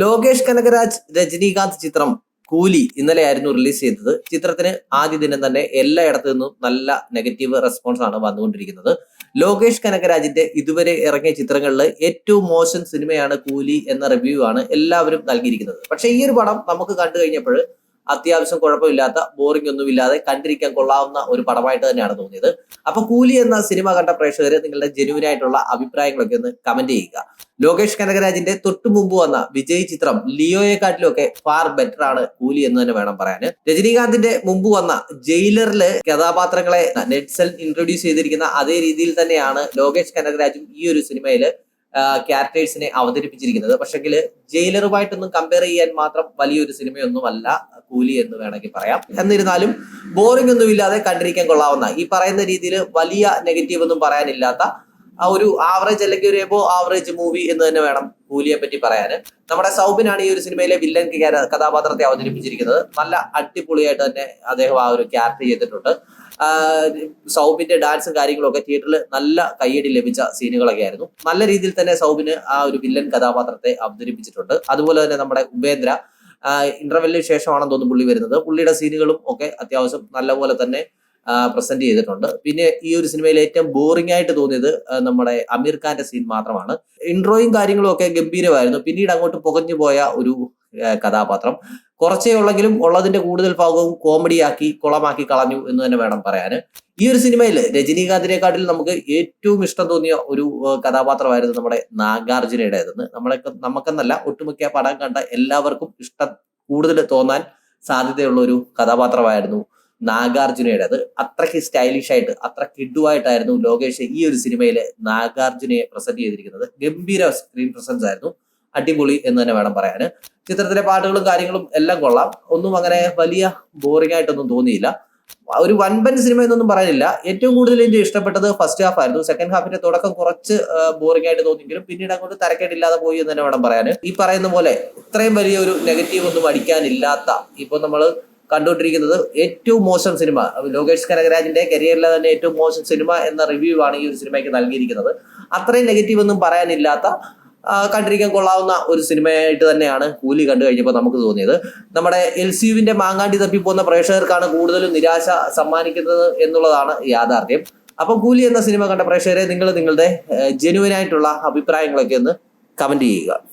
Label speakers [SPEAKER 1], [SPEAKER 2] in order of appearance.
[SPEAKER 1] ലോകേഷ് കനകരാജ് രജനീകാന്ത് ചിത്രം കൂലി ഇന്നലെയായിരുന്നു റിലീസ് ചെയ്തത്. ചിത്രത്തിന് ആദ്യ ദിനം തന്നെ എല്ലായിടത്തു നിന്നും നല്ല നെഗറ്റീവ് റെസ്പോൺസ് ആണ് വന്നുകൊണ്ടിരിക്കുന്നത്. ലോകേഷ് കനകരാജിന്റെ ഇതുവരെ ഇറങ്ങിയ ചിത്രങ്ങളിൽ ഏറ്റവും മോശം സിനിമയാണ് കൂലി എന്ന റിവ്യൂ ആണ് എല്ലാവരും നൽകിയിരിക്കുന്നത്. പക്ഷെ ഈ ഒരു പടം നമുക്ക് കണ്ടു കഴിഞ്ഞപ്പോൾ അത്യാവശ്യം കുഴപ്പമില്ലാത്ത ബോറിംഗ് ഒന്നുമില്ലാതെ കണ്ടിരിക്കാൻ കൊള്ളാവുന്ന ഒരു പടമായിട്ട് തന്നെയാണ് തോന്നിയത്. അപ്പൊ കൂലി എന്ന സിനിമ കണ്ട പ്രേക്ഷകര് നിങ്ങളുടെ ജെനുവിൻ ആയിട്ടുള്ള അഭിപ്രായങ്ങളൊക്കെ ഒന്ന് കമന്റ് ചെയ്യുക. ലോകേഷ് കനകരാജിന്റെ തൊട്ടു മുമ്പ് വന്ന വിജയ് ചിത്രം ലിയോയെക്കാട്ടിലൊക്കെ ഫാർ ബെറ്റർ ആണ് കൂലി എന്ന് തന്നെ വേണം പറയാൻ. രജനീകാന്തിന്റെ മുമ്പ് വന്ന ജയിലറിൽ കഥാപാത്രങ്ങളെ നെറ്റ്സൽ ഇൻട്രൊഡ്യൂസ് ചെയ്തിരിക്കുന്ന അതേ രീതിയിൽ തന്നെയാണ് ലോകേഷ് കനകരാജും ഈ ഒരു സിനിമയിൽ ക്യാരക്ടേഴ്സിനെ അവതരിപ്പിച്ചിരിക്കുന്നത്. പക്ഷെങ്കിൽ ജയിലറുമായിട്ടൊന്നും കമ്പയർ ചെയ്യാൻ മാത്രം വലിയൊരു സിനിമയൊന്നുമല്ല കൂലി എന്ന് വേണമെങ്കിൽ പറയാം. എന്നിരുന്നാലും ബോറിംഗ് ഒന്നും ഇല്ലാതെ കണ്ടിരിക്കാൻ കൊള്ളാവുന്ന ഈ പറയുന്ന രീതിയിൽ വലിയ നെഗറ്റീവ് ഒന്നും പറയാനില്ലാത്ത ആ ഒരു ആവറേജ് അല്ലെങ്കിൽ ഒരു എബോ ആവറേജ് മൂവി എന്ന് തന്നെ വേണം കൂലിയെ പറ്റി പറയാൻ നമ്മുടെ സൗബിനാണ് ഈ ഒരു സിനിമയിലെ വില്ലൻ കഥാപാത്രത്തെ അവതരിപ്പിച്ചിരിക്കുന്നത്. നല്ല അടിപൊളിയായിട്ട് തന്നെ അദ്ദേഹം ആ ഒരു ക്യാരക്ടർ ചെയ്തിട്ടുണ്ട്. സൗബിന്റെ ഡാൻസും കാര്യങ്ങളും ഒക്കെ തിയേറ്ററിൽ നല്ല കയ്യടി ലഭിച്ച സീനുകളൊക്കെ ആയിരുന്നു. നല്ല രീതിയിൽ തന്നെ സൗബിന് ആ ഒരു വില്ലൻ കഥാപാത്രത്തെ അവതരിപ്പിച്ചിട്ടുണ്ട്. അതുപോലെ തന്നെ നമ്മുടെ ഉപേന്ദ്ര ഇന്റർവെല്ലിന് ശേഷമാണെന്ന് തോന്നുന്നു പുള്ളി വരുന്നത്. പുള്ളിയുടെ സീനുകളും ഒക്കെ അത്യാവശ്യം നല്ലപോലെ തന്നെ പ്രസന്റ് ചെയ്തിട്ടുണ്ട്. പിന്നെ ഈ ഒരു സിനിമയിൽ ഏറ്റവും ബോറിംഗ് ആയിട്ട് തോന്നിയത് നമ്മുടെ അമീർ ഖാന്റെ സീൻ മാത്രമാണ്. ഇൻട്രോയും കാര്യങ്ങളും ഒക്കെ ഗംഭീരമായിരുന്നു. പിന്നീട് അങ്ങോട്ട് പുകഞ്ഞു പോയ ഒരു കഥാപാത്രം. കുറച്ചേ ഉള്ളെങ്കിലും ഉള്ളതിന്റെ കൂടുതൽ ഭാഗവും കോമഡിയാക്കി കുളമാക്കി കളഞ്ഞു എന്ന് തന്നെ വേണം പറയാൻ ഈ ഒരു സിനിമയിൽ രജനീകാന്തിനെക്കാട്ടിൽ നമുക്ക് ഏറ്റവും ഇഷ്ടം തോന്നിയ ഒരു കഥാപാത്രമായിരുന്നു നമ്മുടെ നാഗാർജുനയുടേതെന്ന്. നമ്മളെ നമുക്കെന്നല്ല ഒട്ടുമിക്ക പടം കണ്ട എല്ലാവർക്കും ഇഷ്ടം കൂടുതൽ തോന്നാൻ സാധ്യതയുള്ള ഒരു കഥാപാത്രമായിരുന്നു നാഗാർജുനയുടേത്. അത്രയ്ക്ക് സ്റ്റൈലിഷ് ആയിട്ട് അത്ര കിഡുവായിട്ടായിരുന്നു ലോകേഷ് ഈ ഒരു സിനിമയിൽ നാഗാർജുനയെ പ്രസന്റ് ചെയ്തിരിക്കുന്നത്. ഗംഭീര സ്ക്രീൻ പ്രസൻസ് ആയിരുന്നു അടിപൊളി എന്ന് തന്നെ വേണം പറയാൻ ചിത്രത്തിലെ പാട്ടുകളും കാര്യങ്ങളും എല്ലാം കൊള്ളാം. ഒന്നും അങ്ങനെ വലിയ ബോറിംഗ് ആയിട്ടൊന്നും തോന്നിയില്ല. ഒരു വൻപൻ സിനിമ എന്നൊന്നും പറയാനില്ല. ഏറ്റവും കൂടുതൽ എനിക്ക് ഇഷ്ടപ്പെട്ടത് ഫസ്റ്റ് ഹാഫ് ആയിരുന്നു. സെക്കൻഡ് ഹാഫിന്റെ തുടക്കം കുറച്ച് ബോറിംഗ് ആയിട്ട് തോന്നിയെങ്കിലും പിന്നീട് അങ്ങോട്ട് തരക്കേടില്ലാതെ പോയി എന്ന് തന്നെ വേണം പറയാൻ ഈ പറയുന്ന പോലെ ഇത്രയും വലിയ ഒരു നെഗറ്റീവ് ഒന്നും അടിക്കാനില്ലാത്ത ഇപ്പൊ നമ്മൾ കണ്ടുകൊണ്ടിരിക്കുന്നത് ഏറ്റവും മോശം സിനിമ ലോകേഷ് കനകരാജിന്റെ കരിയറിലെ തന്നെ ഏറ്റവും മോശം സിനിമ എന്ന റിവ്യൂ ആണ് ഈ ഒരു സിനിമയ്ക്ക് നൽകിയിരിക്കുന്നത്. അത്രയും നെഗറ്റീവ് ഒന്നും പറയാനില്ലാത്ത കണ്ടിരിക്കാൻ കൊള്ളാവുന്ന ഒരു സിനിമയായിട്ട് തന്നെയാണ് കൂലി കണ്ടു കഴിഞ്ഞപ്പോൾ നമുക്ക് തോന്നിയത്. നമ്മുടെ എൽ സി യുവിന്റെ മാങ്ങാണ്ടി തപ്പി പോകുന്ന പ്രേക്ഷകർക്കാണ് കൂടുതലും നിരാശ സമ്മാനിക്കുന്നത് എന്നുള്ളതാണ് യാഥാർത്ഥ്യം. അപ്പം കൂലി എന്ന സിനിമ കണ്ട പ്രേക്ഷകരെ നിങ്ങൾ നിങ്ങളുടെ ജെനുവൻ ആയിട്ടുള്ള അഭിപ്രായങ്ങളൊക്കെ ഒന്ന് കമന്റ് ചെയ്യുക.